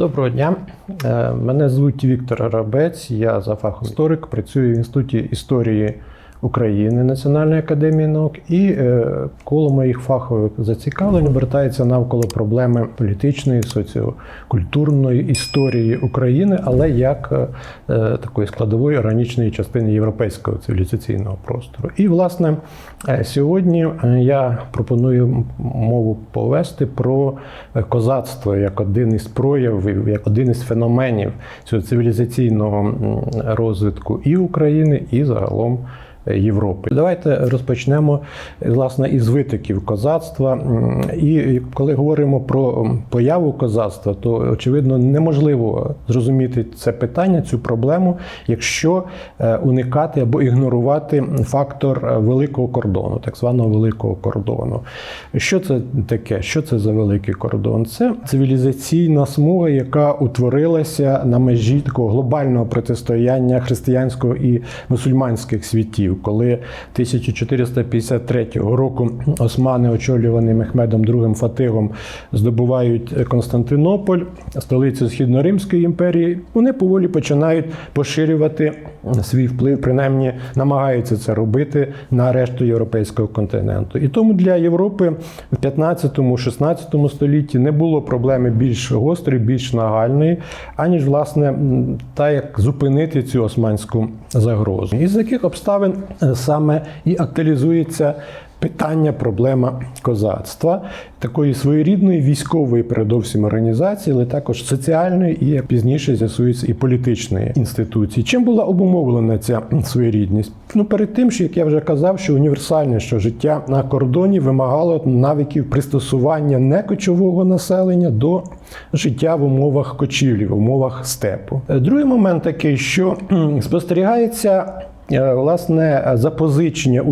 Доброго дня. Е, Мене звуть Віктор Рабець, я за фахом історик, працюю в Інституті історії України Національної академії наук, і е, коло моїх фахових зацікавлень обертається навколо проблеми політичної, соціокультурної історії України, але як е, е, такої складової органічної частини європейського цивілізаційного простору. І, власне, сьогодні я пропоную мову повести про козацтво як один із проявів, як один із феноменів цього цивілізаційного розвитку і України, і загалом. Європи. Давайте розпочнемо власне із витоків козацтва. І коли говоримо про появу козацтва, то очевидно неможливо зрозуміти це питання, цю проблему, якщо е, уникати або ігнорувати фактор е, великого кордону, так званого великого кордону. Що це таке? Що це за великий кордон? Це цивілізаційна смуга, яка утворилася на межі такого глобального протистояння християнського і мусульманських світів, коли 1453 року османи, очолювані Мехмедом II Фатигом, здобувають Константинополь, столицю Східноримської імперії. Вони поволі починають поширювати свій вплив, принаймні намагаються це робити на решту європейського континенту. І тому для Європи в 15-16 столітті не було проблеми більш гострої, більш нагальної, аніж власне та як зупинити цю османську загрозу. Із яких обставин саме і актуалізується питання, проблема козацтва, такої своєрідної військової, передовсім організації, але також соціальної і як пізніше з'ясується і політичної інституції. Чим була обумовлена ця своєрідність? Ну перед тим, що як я вже казав, що універсальне, що життя на кордоні вимагало навиків пристосування некочового населення до життя в умовах кочівлі, в умовах степу. Е, Другий момент такий, що спостерігається. Е, Власне, запозичення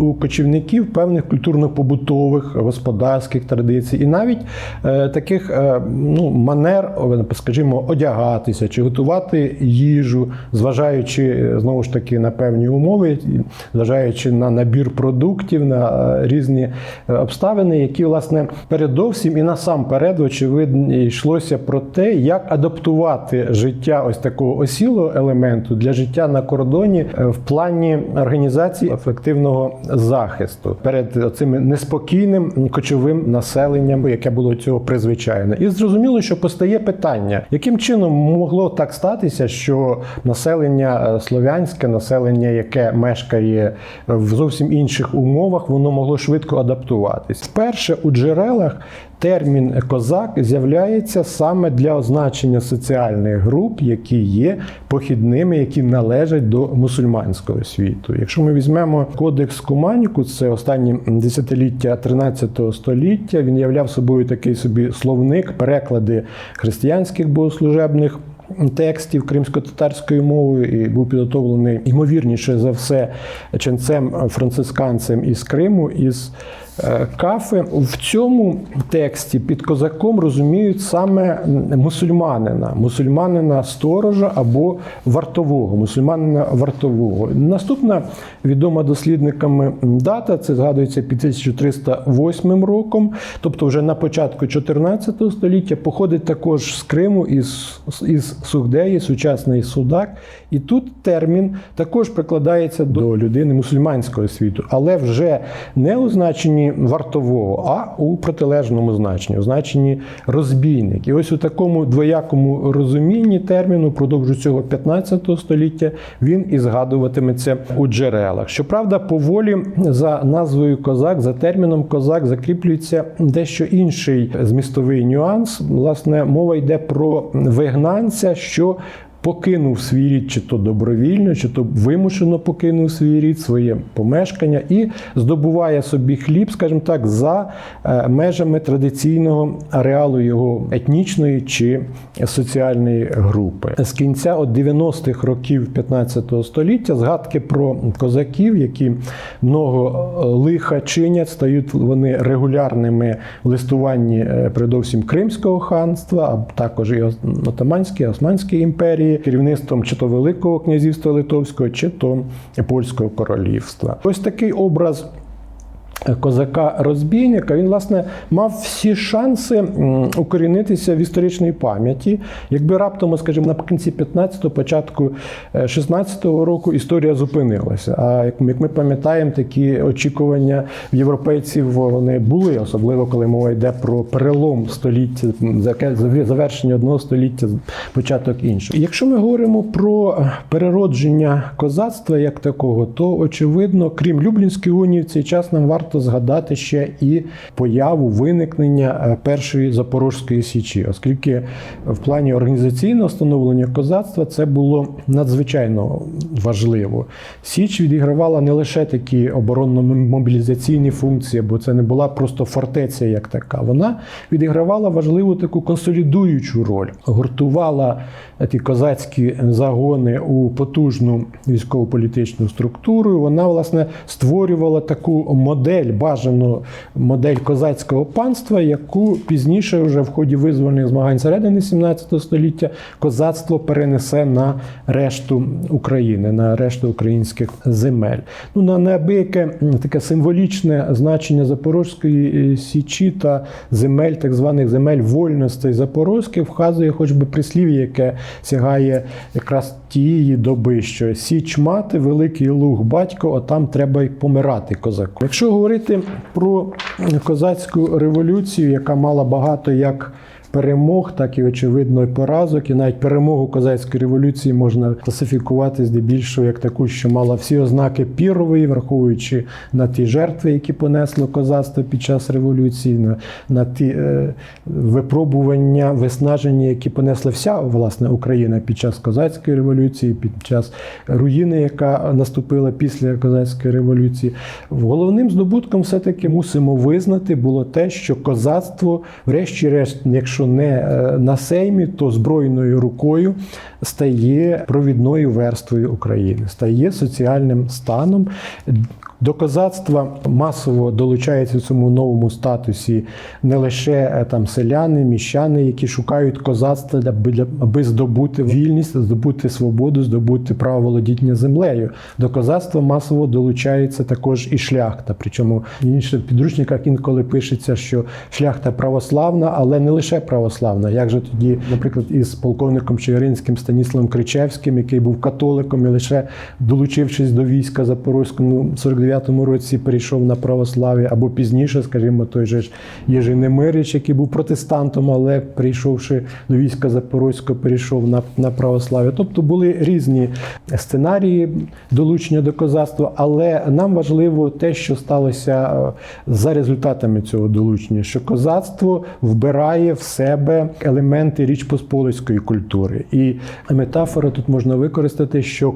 у кочівників певних культурно-побутових господарських традицій, і навіть е, таких е, ну, манер, скажімо, одягатися чи готувати їжу, зважаючи знову ж таки на певні умови, зважаючи на набір продуктів, на різні обставини, які, власне, передовсім і насамперед, очевидно, йшлося про те, як адаптувати життя ось такого осілого елементу для життя на кордоні в плані організації ефективного захисту перед цим неспокійним кочовим населенням, яке було цього призвичайне. І зрозуміло, що постає питання, яким чином могло так статися, що населення е, слов'янське, населення, яке мешкає в зовсім інших умовах, воно могло швидко адаптуватись. Вперше у джерелах термін козак з'являється саме для означення соціальних груп, які є похідними, які належать до мусульманського світу. Якщо ми візьмемо кодекс Куманіку, це останні десятиліття 13 століття, він являв собою такий собі словник, переклади християнських богослужебних. Текстів кримсько-татарською мовою і був підготовлений ймовірніше за все ченцем францисканцем із Криму із Кафи. В цьому тексті під козаком розуміють саме мусульманина, мусульманина сторожа або вартового, мусульманина вартового. Наступна відома дослідниками дата це згадується під 1308 роком, тобто вже на початку 14 століття, походить також з Криму із, із Сугдеї, сучасний Судак. І тут термін також прикладається до людини мусульманського світу, але вже не у значенні вартового, а у протилежному значенні, у значенні розбійник. І ось у такому двоякому розумінні терміну впродовж цього 15 століття він і згадуватиметься у джерелах. Щоправда, поволі за назвою козак, за терміном козак закріплюється дещо інший змістовий нюанс. Власне, мова йде про вигнанця, що покинув свій рід, чи то добровільно, чи то вимушено покинув свій рід, своє помешкання і здобуває собі хліб, скажімо так, за е, межами традиційного ареалу його етнічної чи соціальної групи. З кінця от 90-х років 15 століття згадки про козаків, які много е, лиха чинять, стають вони регулярними в листуванні е, передовсім Кримського ханства, а також і Отаманської, Османської імперії, керівництвом чи то Великого князівства Литовського, чи то Польського королівства. Ось такий образ козака-розбійника, він, власне, мав всі шанси укорінитися в історичній пам'яті. Якби раптом, скажімо, наприкінці 15-го, початку 16-го року історія зупинилася. А як ми пам'ятаємо, такі очікування в європейців вони були, особливо коли мова йде про перелом століття, завершення одного століття, початок іншого. Якщо ми говоримо про переродження козацтва як такого, то очевидно, крім Люблінської унії, в цей час нам варто згадати ще і появу виникнення е, першої Запорозької січі, оскільки в плані організаційного становлення козацтва це було надзвичайно важливо. Січ відігравала не лише такі оборонно-мобілізаційні функції, бо це не була просто фортеця як така. Вона відігравала важливу таку консолідуючу роль, гуртувала ті козацькі загони у потужну військово-політичну структуру. Вона, власне, створювала таку модель, бажану модель козацького панства, яку пізніше, вже в ході визвольних змагань середини 17 століття, козацтво перенесе на решту України, на решту українських земель. Ну, на неабияке таке символічне значення Запорозької е, січі та земель, так званих земель вольностей Запорозьких, вказує хоч би прислів'я, яке сягає якраз тієї доби, що січ мати, великий луг батько, отам треба й помирати козаку. Якщо говорити про козацьку революцію, яка мала багато як перемог, так і очевидно і поразок, і навіть перемогу козацької революції можна класифікувати здебільшого як таку, що мала всі ознаки пірової, враховуючи на ті жертви, які понесло козацтво під час революції, на, на ті е, випробування, виснаження, які понесла вся власне Україна під час козацької революції, під час руїни, яка наступила після козацької революції. Головним здобутком все-таки мусимо визнати було те, що козацтво, врешті-решт, якщо не е, на сеймі, то збройною рукою стає провідною верствою України, стає соціальним станом. До козацтва масово долучаються в цьому новому статусі не лише е, там селяни, міщани, які шукають козацтва, для- аби здобути вільність, здобути свободу, здобути право володіння землею. До козацтва масово долучається також і шляхта. Причому в інших підручниках інколи пишеться, що шляхта православна, але не лише православна. Як же тоді, наприклад, із полковником Чигиринським Станіславом Кричевським, який був католиком і лише долучившись до війська Запорозькому в 49-му році перейшов на православ'я, або пізніше, скажімо, той же ж Єжи Немирич, який був протестантом, але прийшовши до війська Запорозького, перейшов на, на православ'я. Тобто були різні сценарії долучення до козацтва, але нам важливо те, що сталося е, за результатами цього долучення, що козацтво вбирає в себе елементи Річ Посполицької культури. І метафора тут можна використати, що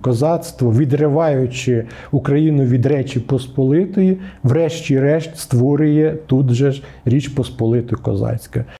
козацтво, відриваючи Україну від Речі Посполитої, врешті-решт створює тут же ж Річ Посполиту козацька.